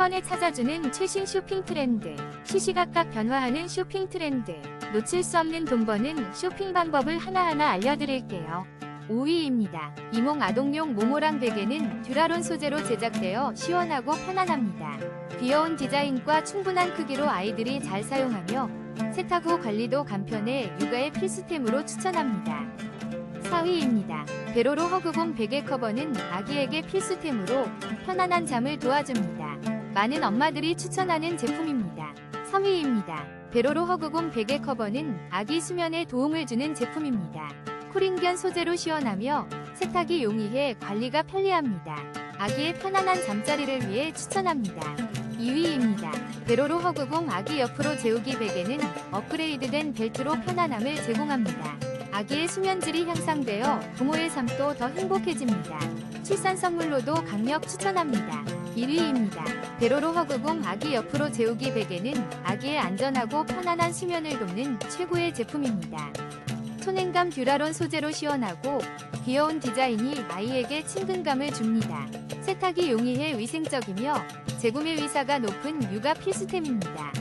번에 찾아주는 최신 쇼핑 트렌드. 시시각각 변화하는 쇼핑 트렌드. 놓칠 수 없는 돈 버는 쇼핑 방법을 하나하나 알려드릴게요. 5위입니다. 이몽 아동용 모모랑 베개는 듀라론 소재로 제작되어 시원하고 편안합니다. 귀여운 디자인과 충분한 크기로 아이들이 잘 사용하며 세탁 후 관리도 간편해 육아의 필수템으로 추천합니다. 4위입니다. 베로로 허그공 베개 커버는 아기에게 필수템으로 편안한 잠을 도와줍니다. 많은 엄마들이 추천하는 제품입니다. 3위입니다. 베로로 허그공 베개 커버는 아기 수면에 도움을 주는 제품입니다. 코링견 소재로 시원하며 세탁이 용이해 관리가 편리합니다. 아기의 편안한 잠자리를 위해 추천합니다. 2위입니다. 베로로 허그공 아기 옆으로 재우기 베개는 업그레이드된 벨트로 편안함을 제공합니다. 아기의 수면질이 향상되어 부모의 삶도 더 행복해집니다. 출산 선물로도 강력 추천합니다. 1위입니다. 베로로 허그공 아기 옆으로 재우기 베개는 아기의 안전하고 편안한 수면을 돕는 최고의 제품입니다. 톤행감 듀라론 소재로 시원하고 귀여운 디자인이 아이에게 친근감을 줍니다. 세탁이 용이해 위생적이며 재구매 의사가 높은 육아 필수템입니다.